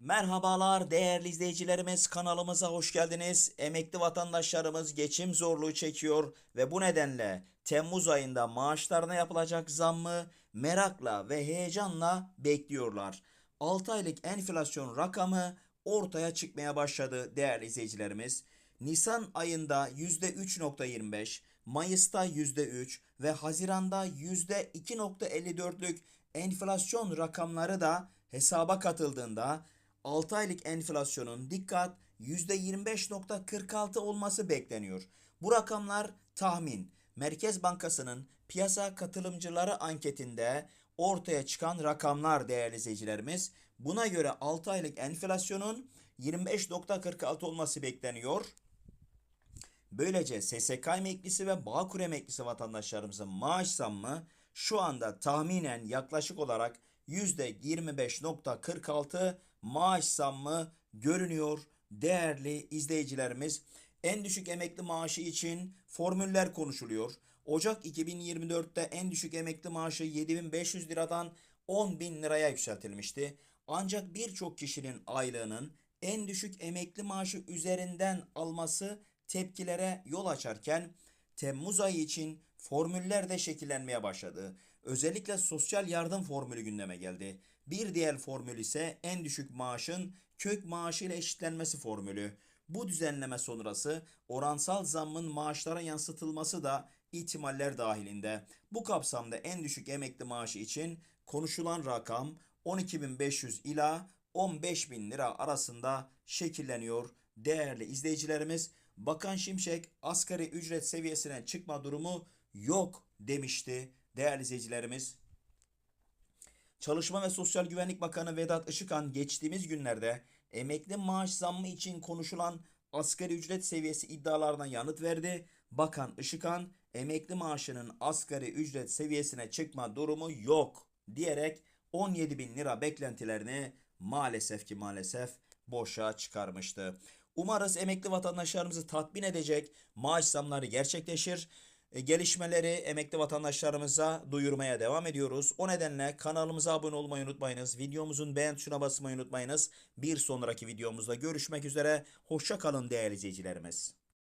Merhabalar değerli izleyicilerimiz kanalımıza hoş geldiniz. Emekli vatandaşlarımız geçim zorluğu çekiyor ve bu nedenle Temmuz ayında maaşlarına yapılacak zammı merakla ve heyecanla bekliyorlar. 6 aylık enflasyon rakamı ortaya çıkmaya başladı değerli izleyicilerimiz. Nisan ayında %3.25, Mayıs'ta %3 ve Haziran'da %2.54'lük enflasyon rakamları da hesaba katıldığında 6 aylık enflasyonun dikkat %25.46 olması bekleniyor. Bu rakamlar tahmin. Merkez Bankası'nın piyasa katılımcıları anketinde ortaya çıkan rakamlar değerli izleyicilerimiz. Buna göre 6 aylık enflasyonun 25.46 olması bekleniyor. Böylece SSK emeklisi ve Bağkur emeklisi vatandaşlarımızın maaş zammı şu anda tahminen yaklaşık olarak %25.46 maaş zammı görünüyor değerli izleyicilerimiz. En düşük emekli maaşı için formüller konuşuluyor. Ocak 2024'te en düşük emekli maaşı 7500 liradan 10.000 liraya yükseltilmişti. Ancak birçok kişinin aylığının en düşük emekli maaşı üzerinden alması tepkilere yol açarken Temmuz ayı için formüller de şekillenmeye başladı. Özellikle sosyal yardım formülü gündeme geldi. Bir diğer formül ise en düşük maaşın kök maaşı ile eşitlenmesi formülü. Bu düzenleme sonrası oransal zammın maaşlara yansıtılması da ihtimaller dahilinde. Bu kapsamda en düşük emekli maaşı için konuşulan rakam 12.500 ila 15.000 lira arasında şekilleniyor. Değerli izleyicilerimiz, Bakan Şimşek asgari ücret seviyesine çıkma durumu yok demişti değerli izleyicilerimiz. Çalışma ve Sosyal Güvenlik Bakanı Vedat Işıkhan geçtiğimiz günlerde emekli maaş zammı için konuşulan asgari ücret seviyesi iddialarına yanıt verdi. Bakan Işıkhan emekli maaşının asgari ücret seviyesine çıkma durumu yok diyerek 17 bin lira beklentilerini maalesef ki maalesef boşa çıkarmıştı. Umarız emekli vatandaşlarımızı tatmin edecek maaş zamları gerçekleşir. E, Gelişmeleri emekli vatandaşlarımıza duyurmaya devam ediyoruz. O nedenle kanalımıza abone olmayı unutmayınız. Videomuzun beğen tuşuna basmayı unutmayınız. Bir sonraki videomuzda görüşmek üzere. Hoşça kalın değerli izleyicilerimiz.